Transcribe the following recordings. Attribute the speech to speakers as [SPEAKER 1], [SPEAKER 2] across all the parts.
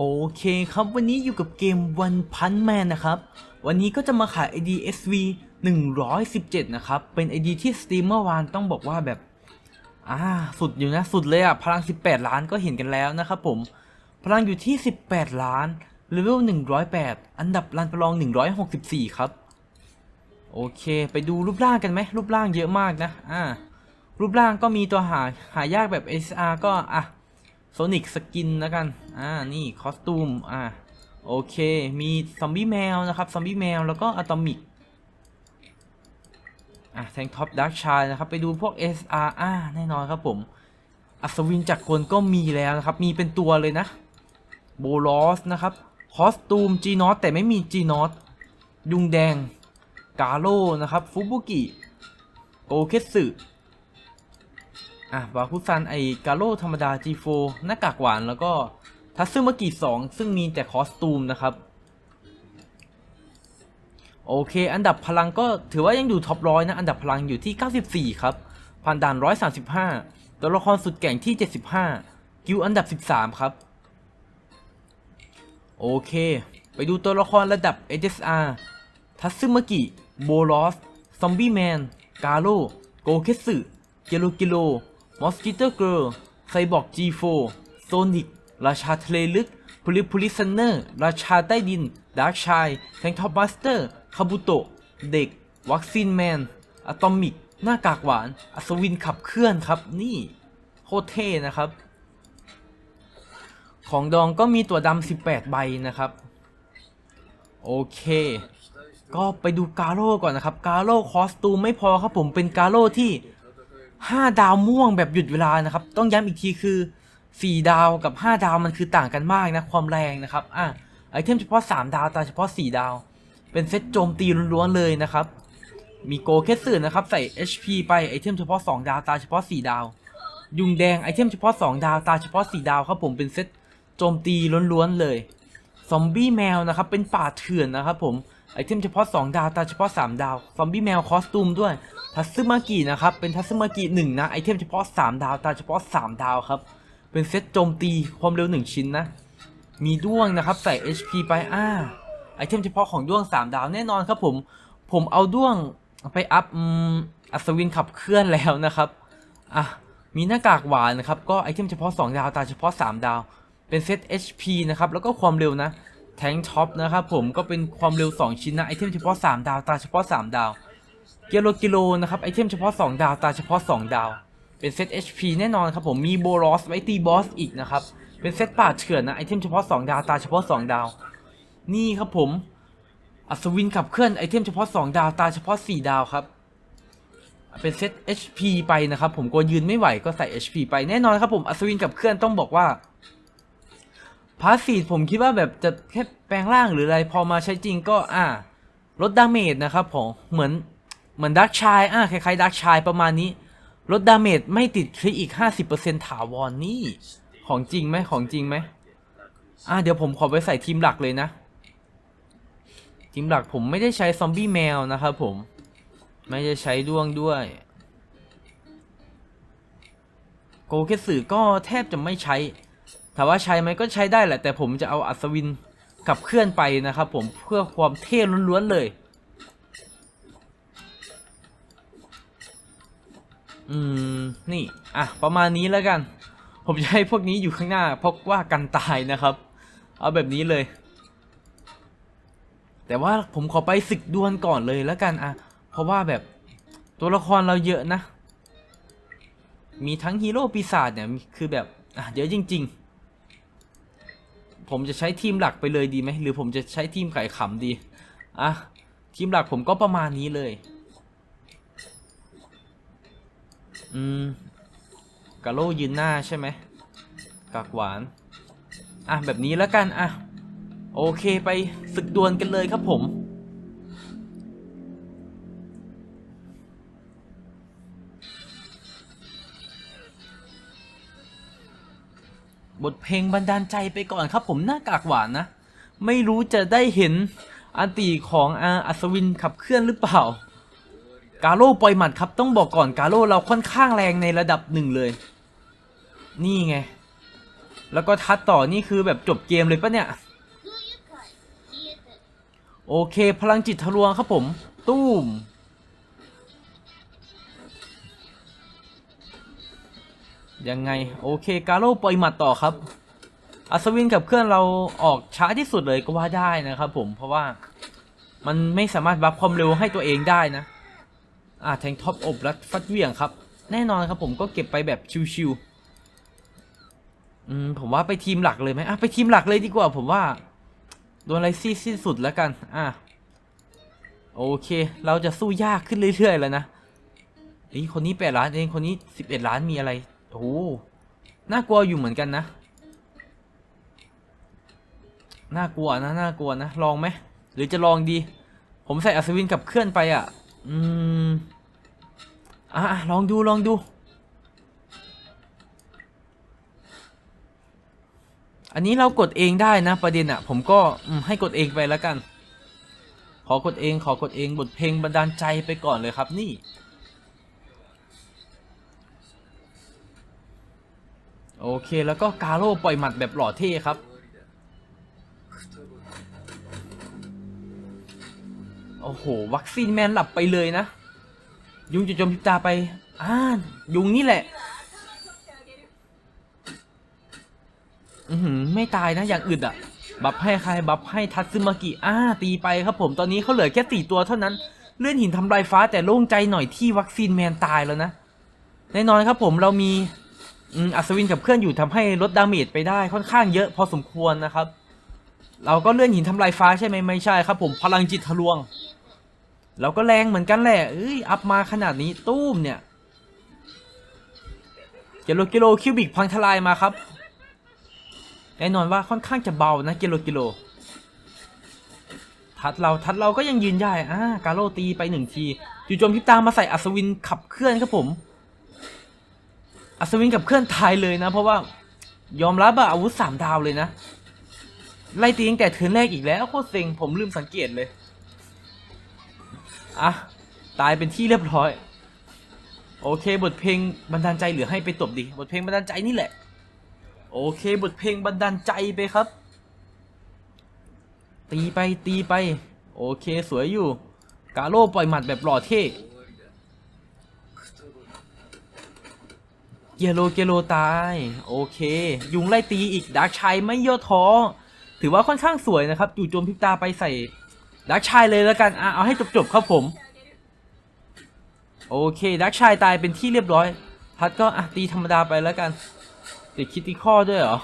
[SPEAKER 1] โอเคครับวันนี้อยู่กับเกม One Punch Man นะครับ วันนี้ก็จะมาขาย ID SV 117 นะครับ เป็น ID ที่สตรีมเมื่อวานต้องบอกว่าแบบอ่าสุดอยู่นะ สุดเลยอะพลัง 18 ล้านก็เห็นกันแล้วนะครับผม พลังอยู่ที่ 18 ล้านเลเวล108 อันดับรันประลอง 164 ครับ โอเค ไปดูรูปร่างกันไหมรูปร่างเยอะมากนะอ่ารูปร่างก็มีตัวหาหายากแบบ SR ก็อะ โซนิกสกินแล้วกัน อ่า นี่ คอสตูม อ่า โอเค มีซอมบี้แมวนะครับ ซอมบี้แมว แล้วก็อะตอมิก อะแทงท็อปดักชายนะครับ ไปดูพวก SR อ่าแน่นอนครับผม อัศวินจักรกลก็มีแล้วนะครับ มีเป็นตัวเลยนะ โบลอสนะครับ คอสตูมจีนอตแต่ไม่มีจีนอตยุงแดง กาโร่นะครับ ฟุบุกิ โกเคสึ อะบาคุซันไอกาโร่ธรรมดา G4 หน้ากากหวานแล้วก็ทัตซึมากิ2ซึ่งมีแต่คอสตูมนะครับ โอเค อันดับพลังก็ถือว่ายังอยู่ท็อปร้อยนะ อันดับพลังอยู่ที่ 94 ครับผ่านด่าน 135 ตัวละครสุดแก่งที่ 75 กิวอันดับ 13 ครับ โอเค ไปดูตัวละครระดับ HSR ทัตซึมากิโบลอส ซอมบี้แมน กาโร่โกเคสึเกโลกิโล มอสกิโตอร์เกิร์ลไซบอร์ก G4 โซนิกราชาทะเลลึกพลิพลิซันเนอร์ ราชาใต้ดิน ดาร์กชายแทงท็อปมาสเตอร์ คาบุโตะ เด็ก วัคซีนแมน อะตอมิก หน้ากากหวาน อัศวินขับเคลื่อนครับ นี่ โคตรเท่นะครับ ของดองก็มีตัวดำ 18 ใบนะครับ โอเค ก็ไปดูกาโร่ก่อนนะครับ กาโร่คอสตูมไม่พอครับผม เป็นกาโร่ที่ 5 ดาวม่วงแบบหยุดเวลานะครับ ต้องย้ำอีกทีคือ 4 ดาวกับ 5 ดาวมันคือต่างกันมากนะความแรงนะครับอะไอเทมเฉพาะ 3 ดาวต่เฉพาะ 4 ดาว เป็นเซตโจมตีล้วนๆเลยนะครับ มีโกเคสสึนะครับใส่ HP ไปไอเทมเฉพาะ 2 ดาวตาเฉพาะ 4 ดาว ยุงแดงไอเทมเฉพาะ 2 ดาวตาเฉพาะ 4 ดาวครับผมเป็นเซตโจมตีล้วนๆเลย ซอมบี้แมวนะครับเป็นป่าเถื่อนนะครับผม ไอเทมเฉพาะ 2 ดาว ตาเฉพาะ 3 ดาว ซอมบี้แมวคอสตูมด้วย ทัซึมากินะครับ เป็นทัซึมากิหนึ่งนะ ไอเทมเฉพาะ 3 ดาว ตาเฉพาะ 3 ดาวครับ เป็นเซตโจมตีความเร็ว 1 ชิ้นนะ มีด้วงนะครับ ใส่ HP ไปอ่าไอเทมเฉพาะของด้วง 3 ดาวแน่นอนครับผม ผมเอาด้วงไปอัพอืมอัศวินขับเคลื่อนแล้วนะครับอะมีหน้ากากหวานนะครับ ก็ไอเทมเฉพาะ 2 ดาว ตาเฉพาะ 3 ดาว เป็นเซต HP นะครับ แล้วก็ความเร็วนะ แทงท็อปนะครับผมก็เป็นความเร็ว 2 ชิ้นนะไอเทมเฉพาะ 3 ดาวตาเฉพาะ 3 ดาวเกิโลกิโลนะครับไอเทมเฉพาะ 2 ดาวตาเฉพาะ 2 ดาว เป็นเซต HP แน่นอนครับผมมีโบลอสไว้ตีบอสอีกนะครับเป็นเซตป่าเถื่อนนะไอเทมเฉพาะ 2 ดาวตาเฉพาะ 2 ดาว นี่ครับผมอัศวินขับเคลื่อนไอเทมเฉพาะ 2 ดาวตาเฉพาะ 4 ดาวครับเป็นเซต HP ไปนะครับผมกลัวยืนไม่ไหวก็ใส่ HP ไปแน่นอนครับผมอัศวินขับเคลื่อนต้องบอกว่า พาสซีฟผมคิดว่าแบบจะแค่แปลงร่างหรืออะไร พอมาใช้จริงก็อ่าลดดาเมจนะครับผมเหมือนเหมือนดักชายอ่าคล้ายๆดักชายประมาณนี้ลดดาเมจไม่ติดคลิกอีก 50%ถาวรนนี่ ของจริงไหมของจริงไหมอ่าเดี๋ยวผมขอไปใส่ทีมหลักเลยนะ ทีมหลักผมไม่ได้ใช้ซอมบี้แมวนะครับผม ไม่ได้ใช้ด้วงด้วย โกเคสึก็แทบจะไม่ใช้ ถามว่าใช้ไหมก็ใช้ได้แหละ แต่ผมจะเอาอัศวินขับเคลื่อนไปนะครับ ผมเพื่อความเท่ล้วนๆเลย อืม นี่ อะ ประมาณนี้แล้วกัน ผมจะให้พวกนี้อยู่ข้างหน้า เพราะว่ากันตายนะครับ เอาแบบนี้เลย แต่ว่าผมขอไปศึกดวลก่อนเลยแล้วกันอะ เพราะว่าแบบตัวละครเราเยอะนะ มีทั้งฮีโร่ปีศาจเนี่ย คือแบบ อะเยอะจริง ๆ ผมจะใช้ทีมหลักไปเลยดีไหมหรือผมจะใช้ทีมไข่ขำดีอะทีมหลักผมก็ประมาณนี้เลย อืมกาโลยืนหน้าใช่ไหมกากหวาน อะแบบนี้แล้วกันอะโอเคไปศึกดวลกันเลยครับผม บทเพลงบันดาลใจไปก่อนครับผมหน้ากากหวานนะ ไม่รู้จะได้เห็นอันตีของอาอัศวินขับเคลื่อนหรือเปล่า กาโร่ปล่อยหมัดครับต้องบอกก่อนกาโร่เราค่อนข้างแรงในระดับหนึ่งเลย นี่ไง แล้วก็ทัดต่อนี่คือแบบจบเกมเลยปะเนี่ย โอเค พลังจิตทะลวงครับผม ตู้ม ยังไง โอเคกาโร่ปล่อยหมัดต่อครับ อัศวินกับเครื่องเราออกช้าที่สุดเลยก็ว่าได้นะครับผมเพราะว่ามันไม่สามารถบัฟความเร็วให้ตัวเองได้นะ อ่าแทงท็อปอบและฟัดเวี่ยงครับ แน่นอนครับผมก็เก็บไปแบบชิวๆอืมผมว่าไปทีมหลักเลยไหมอะไปทีมหลักเลยดีกว่า ผมว่าโดนอะไรซี่สิ้นสุดแล้วกัน อะโอเค เราจะสู้ยากขึ้นเรื่อยๆแล้วนะเฮ้ยคนนี้แปดล้านเองคนนี้สิบเอ็ดล้านมีอะไร โอ้โหน่ากลัวอยู่เหมือนกันนะ น่ากลัวนะน่ากลัวนะลองไหมหรือจะลองดี ผมใส่อัศวินกับเคลื่อนไปอะ อืมอะลองดูลองดู อันนี้เรากดเองได้นะประเด็นอะผมก็มให้กดเองไปแล้วกัน ขอกดเองขอกดเองบทเพลงบันดาลใจไปก่อนเลยครับนี่ โอเคแล้วก็กาโร่ปล่อยหมัดแบบหล่อเท่ครับ โอ้โห วัคซีนแมนหลับไปเลยนะ ยุงจะจมพิบตาไปอ่ายุงนี่แหละ อือหือไม่ตายนะอย่างอื่นอะบัฟให้ใครบัฟให้ทัตซึมากิอ่าตีไปครับผมตอนนี้เขาเหลือแค่สี่ตัวเท่านั้นเลื่อนหินทำลายฟ้าแต่โล่งใจหน่อยที่วัคซีนแมนตายแล้วนะ แน่นอนครับผมเรามี อืมอัศวินกับเคลื่อนอยู่ทำให้ลดดาเมจไปได้ค่อนข้างเยอะพอสมควรนะครับ เราก็เลื่อนหินทำลายฟ้าใช่ไหมไม่ใช่ครับ ผมพลังจิตทะลวง เราก็แรงเหมือนกันแหละเอ้ยอัพมาขนาดนี้ตู้มเนี่ยเกโลกิโลคิวบิกพังทลายมาครับแน่นอนว่าค่อนข้างจะเบานะกิโลกิโล ทัดเราทัดเราก็ยังยืนได้อ่ากาโลตีไปหนึ่งทีจู่โจมพิบตามาใส่อัศวินขับเคลื่อนครับผม อัศวินกับเคลื่อนตายเลยนะ เพราะว่ายอมรับอะอาวุธสามดาวเลยนะ ไล่ตีตั้งแต่เทิร์นแรกอีกแล้วโคตรเซ็งผมลืมสังเกตเลย อะ ตายเป็นที่เรียบร้อย โอเค บทเพลงบันดาลใจเหลือให้ไปตบดิบทเพลงบันดาลใจนี่แหละ โอเค บทเพลงบันดาลใจไปครับ ตีไปตีไป โอเคสวยอยู่ กาโร่ปล่อยหมัดแบบหล่อเท่ เกโลเกโลตาย โอเค ยุงไล่ตีอีกดาร์กชัยไม่ย่อท้อ ถือว่าค่อนข้างสวยนะครับจู่โจมพิบตาไปใส่ดาร์กชัยเลยแล้วกันอะเอาให้จบๆครับผม โอเคดาร์กชัยตายเป็นที่เรียบร้อย พัดก็อะตีธรรมดาไปแล้วกันติดคิดที่ข้อด้วยเหรอ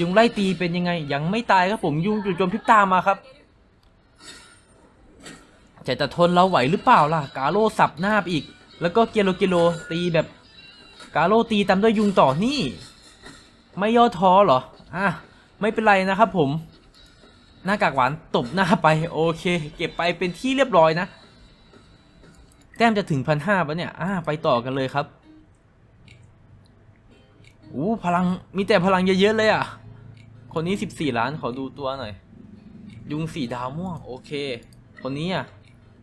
[SPEAKER 1] ยุงไล่ตีเป็นยังไงยังไม่ตายครับผมยุงจู่โจมพิบตามาครับจะจะทนเราไหวหรือเปล่าล่ะ กาโร่สับหน้าไปอีก แล้วก็เกโลเกโลตีแบบ กาโร่ตีตามด้วยยุงต่อนี่ ไม่ย่อท้อเหรอ อะ ไม่เป็นไรนะครับผม หน้ากากหวานตบหน้าไป โอเค เก็บไปเป็นที่เรียบร้อยนะ แต้มจะถึงพันห้าปะเนี่ย อ่าไปต่อกันเลยครับอู้พลังมีแต่พลังเยอะๆเลยอะ คนนี้สิบสี่ล้านขอดูตัวหน่อย ยุงสี่ดาวม่วง โอเค คนนี้อะ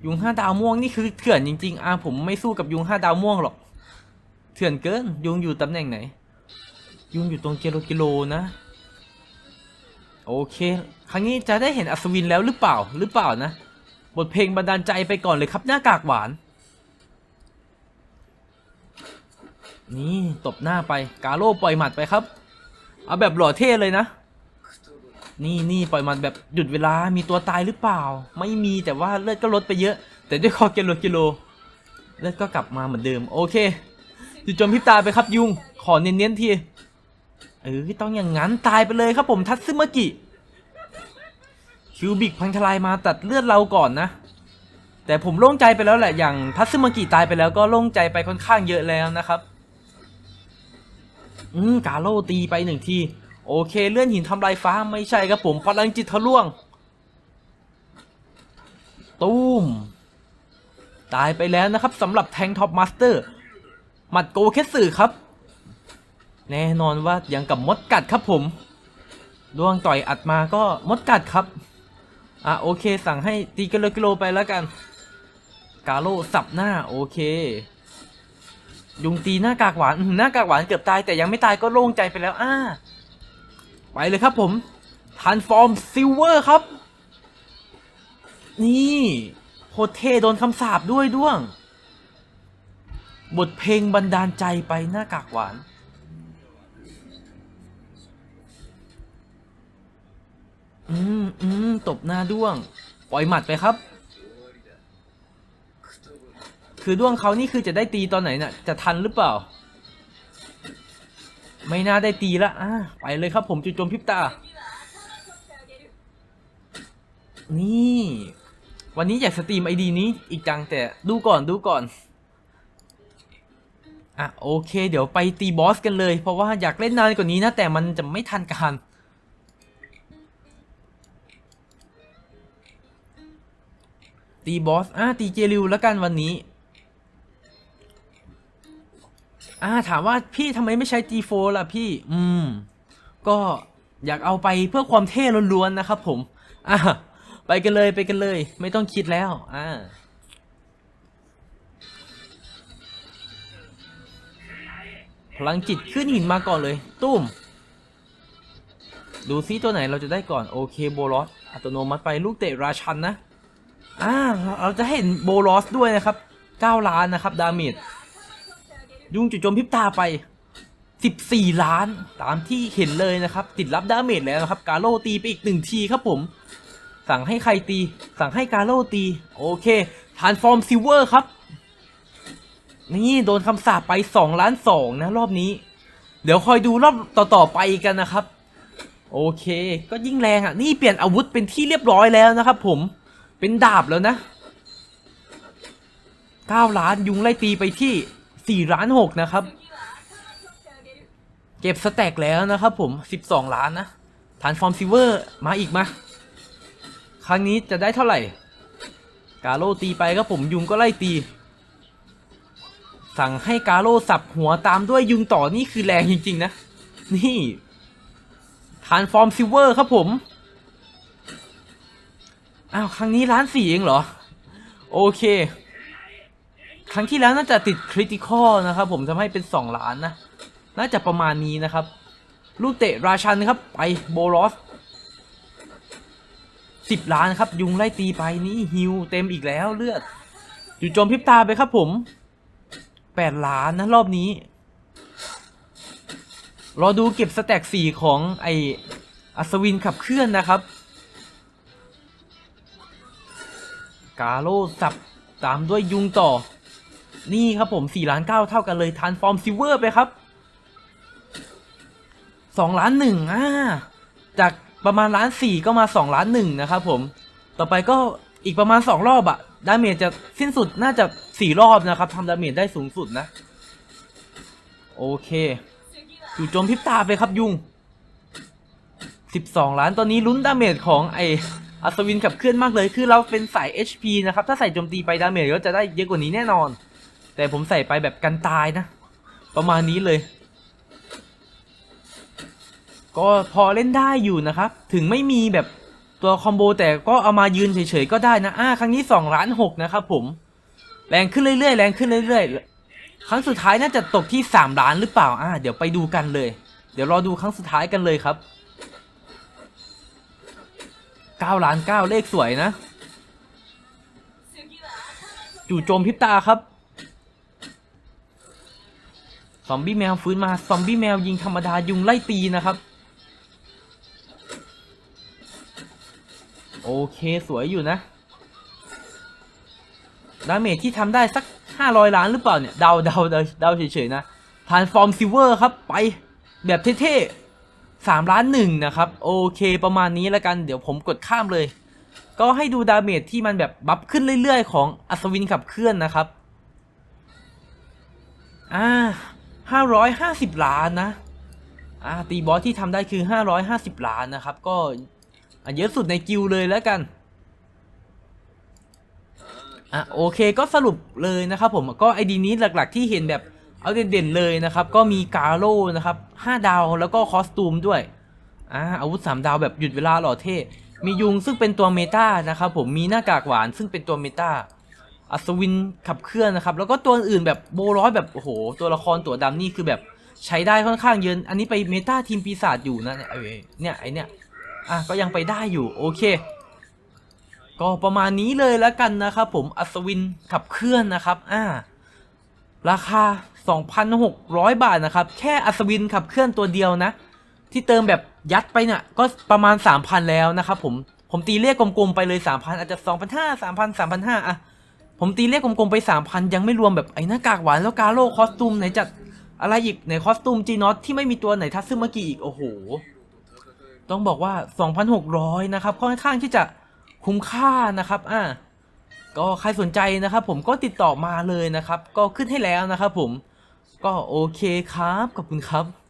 [SPEAKER 1] ยุงห้าดาวม่วงนี่คือเถื่อนจริงๆ อ่าผมไม่สู้กับยุงห้าดาวม่วงหรอก ถื่อนเกินยุงอยู่ตำแหน่งไหน ยุงอยู่ตรงกิโลกิโลนะ โอเค ครั้งนี้จะได้เห็นอัศวินแล้วหรือเปล่าหรือเปล่านะ บทเพลงบันดาลใจไปก่อนเลยครับหน้ากากหวาน นี่ตบหน้าไปกาโร่ปล่อยหมัดไปครับ เอาแบบหล่อเท่เลยนะนี่นี่ปล่อยหมัดแบบหยุดเวลา มีตัวตายหรือเปล่า ไม่มีแต่ว่าเลือดก็ลดไปเยอะ แต่ด้วยคอเกิโลกิโล เลือดก็กลับมาเหมือนเดิม โอเค จุดจมพิบตาไปครับยุง ขอเน้นๆที เออต้องอย่างนั้นตายไปเลยครับผมทัตซึมากิคิวบิกพังทลายมาตัดเลือดเราก่อนนะ แต่ผมโล่งใจไปแล้วแหละอย่างทัตซึมากิตายไปแล้วก็โล่งใจไปค่อนข้างเยอะแล้วนะครับ อืมกาโร่ตีไปหนึ่งที โอเคเลื่อนหินทำลายฟ้าไม่ใช่ครับผมพลังจิตทะล่วง ตูมตายไปแล้วนะครับสำหรับแทงท็อปมาสเตอร์ หมัดโกเคสึครับ แน่นอนว่ายังกับมดกัดครับผมดวงต่อยอัดมาก็มดกัดครับ อะโอเค สั่งให้ตีกิโลกิโลไปแล้วกัน กาโลสับหน้าโอเค ยุงตีหน้ากากหวานหน้ากากหวานเกือบตายแต่ยังไม่ตายก็โล่งใจไปแล้วอ่าไปเลยครับผมทานฟอร์มซิลเวอร์ครับ นี่โคตรเท่โดนคำสาปด้วยด้วง บทเพลงบันดาลใจไปหน้ากากหวาน อืมอืมตบหน้าด้วง ปล่อยหมัดไปครับ คือด้วงเขานี่คือจะได้ตีตอนไหนน่ะ จะทันหรือเปล่า ไม่น่าได้ตีละอะไปเลยครับผมจุดจมพิบตา นี่ วันนี้อยากสตรีมไอดีนี้อีกจังแต่ดูก่อนดูก่อน อะโอเคเดี๋ยวไปตีบอสกันเลย เพราะว่าอยากเล่นนานกว่านี้นะแต่มันจะไม่ทันการตีบอสอะตีเจริวแล้วกันวันนี้อ่าถามว่าพี่ทำไมไม่ใช้ G4 ล่ะพี่ อืม ก็อยากเอาไปเพื่อความเท่ล้วนๆนะครับผม อ่าไปกันเลยไปกันเลย ไม่ต้องคิดแล้ว อ่า ลังจิตขึ้นหินมาก่อนเลย ตุ้ม ดูซิตัวไหนเราจะได้ก่อนโอเคโบลอสอัตโนมัติไปลูกเตะราชันนะอ่าเราจะเห็นโบลอสด้วยนะครับ 9 ล้านนะครับดาเมจยุ่งจุดโจมพิบตาไป 14 ล้านตามที่เห็นเลยนะครับ ติดรับดาเมจแล้วนะครับ กาโลตีไปอีกหนึ่งทีครับผม สั่งให้ใครตี สั่งให้กาโลตี โอเคทานฟอร์มซิลเวอร์ครับ นี่โดนคำสาปไป2ล้าน2นะรอบนี้ เดี๋ยวคอยดูรอบต่อๆไปกันนะครับ โอเค ก็ยิ่งแรงอะ นี่เปลี่ยนอาวุธเป็นที่เรียบร้อยแล้วนะครับผม เป็นดาบแล้วนะ 9 ล้านยุงไล่ตีไปที่ 4 ล้าน 6 นะครับ เก็บสแต็กแล้วนะครับผม 12 ล้านนะฐานฟอร์มซิเวอร์มาอีกมา ครั้งนี้จะได้เท่าไหร่ กาโลตีไปครับผมยุงก็ไล่ตี สั่งให้กาโลสับหัวตามด้วยยุงต่อนี่คือแรงจริง ๆ นะ นี่ฐานฟอร์มซิเวอร์ครับผม อ้าว ครั้งนี้ล้านสี่เองเหรอ โอเค ครั้งที่แล้วน่าจะติดคริติคอลนะครับผมทำให้เป็น2ล้านนะ น่าจะประมาณนี้นะครับ ลูกเตะราชันครับ ไปโบลอส10ล้านครับ ยุงไล่ตีไปนี่ฮิวเต็มอีกแล้วเลือดอยู่โจมพิบตาไปครับผม 8 ล้านนะ รอบนี้ รอดูเก็บสแต็กสี่ของไออัศวินขับเคลื่อนนะครับ กาโลสับ ตามด้วยยุงต่อ นี่ครับผม4ล้าน9เท่ากันเลยทานฟอร์มซิเวอร์ไปครับ2ล้านหนึ่งอ่าจากประมาณล้านสี่ก็มา2ล้านหนึ่งนะครับผม ต่อไปก็อีกประมาณ 2 รอบอะ ดาเมจจะสิ้นสุดน่าจะ4รอบนะครับทำดาเมจได้สูงสุดนะ โอเคอยู่โจมพิบตาไปครับยุง 12 ล้านตอนนี้ลุ้นดาเมจของไออัศวินขับเคลื่อนมากเลย คือเราเป็นสาย HP นะครับ ถ้าใส่โจมตีไปดาเมจก็จะได้เยอะกว่านี้แน่นอน แต่ผมใส่ไปแบบกันตายนะ ประมาณนี้เลย ก็พอเล่นได้อยู่นะครับ ถึงไม่มีแบบ ตัวคอมโบแต่ก็เอามายืนเฉยๆก็ได้นะอ่าครั้งนี้2ล้าน6นะครับผม แรงขึ้นเรื่อยๆแรงขึ้นเรื่อยๆ ครั้งสุดท้ายน่าจะตกที่ 3 ล้านหรือเปล่าอ่าเดี๋ยวไปดูกันเลย เดี๋ยวรอดูครั้งสุดท้ายกันเลยครับ9ล้าน9เลขสวยนะ จู่โจมพิบตาครับซอมบี้แมวฟื้นมาซอมบี้แมวยิงธรรมดายุงไล่ตีนะครับ เคสวยอยู่นะ ดาเมจที่ทำได้สัก 500 ล้านหรือเปล่าเนี่ย เดาเดาเดาเดาเฉยๆนะทานฟอร์มซิเวอร์ครับ ไปแบบเท่ๆ3ล้านหนึ่งนะครับ โอเคประมาณนี้แล้วกันเดี๋ยวผมกดข้ามเลย ก็ให้ดูดาเมจที่มันแบบบัฟขึ้นเรื่อยๆ ของอัศวินขับเคลื่อนนะครับ อ่าห้าร้อยห้าสิบล้านนะอ่าตีบอสที่ทำได้คือห้าร้อยห้าสิบล้านนะครับ ก็ อะเยอะสุดในกิลด์เลยแล้วกันอะโอเคก็สรุปเลยนะครับผมก็ไอดีนี้หลักๆที่เห็นแบบเอาเด่นๆเลยนะครับ ก็มีกาโร่นะครับ5ดาวแล้วก็คอสตูมด้วยอ่าอาวุธ 3 ดาวแบบหยุดเวลาหล่อเท่ มียุงซึ่งเป็นตัวเมตานะครับผมมีหน้ากากหวานซึ่งเป็นตัวเมตาอัศวินขับเคลื่อนนะครับ แล้วก็ตัวอื่นแบบโบร้อยแบบโอ้โห ตัวละครตัวดำนี่คือแบบใช้ได้ค่อนข้างเยอะอันนี้ไปเมตาทีมปีศาจอยู่นะเนี่ยไอ้เนี่ยไอเนี่ย อะก็ยังไปได้อยู่โอเค ก็ประมาณนี้เลยแล้วกันนะครับผมอัศวินขับเคลื่อนนะครับอ่าราคา 2,600 บาทนะครับ แค่อัศวินขับเคลื่อนตัวเดียวนะ ที่เติมแบบยัดไปเนี่ย ก็ประมาณ 3,000 แล้วนะครับผมผมตีเลขกลมๆไปเลย 3,000 อาจจะ 2,500 3,000 3,500อะผมตีเลขกลมๆไป 3,000 ยังไม่รวมแบบไอ้หน้ากากหวานแล้วกาโร่คอสตูมไหนจัดอะไรอีกไหนคอสตูมจีนอตที่ไม่มีตัวไหนทัตซึมากิอีกโอ้โห ต้องบอกว่า 2,600 นะครับค่อนข้างที่จะคุ้มค่านะครับอ่าก็ใครสนใจนะครับผมก็ติดต่อมาเลยนะครับ ก็ขึ้นให้แล้วนะครับผมก็โอเคครับขอบคุณครับ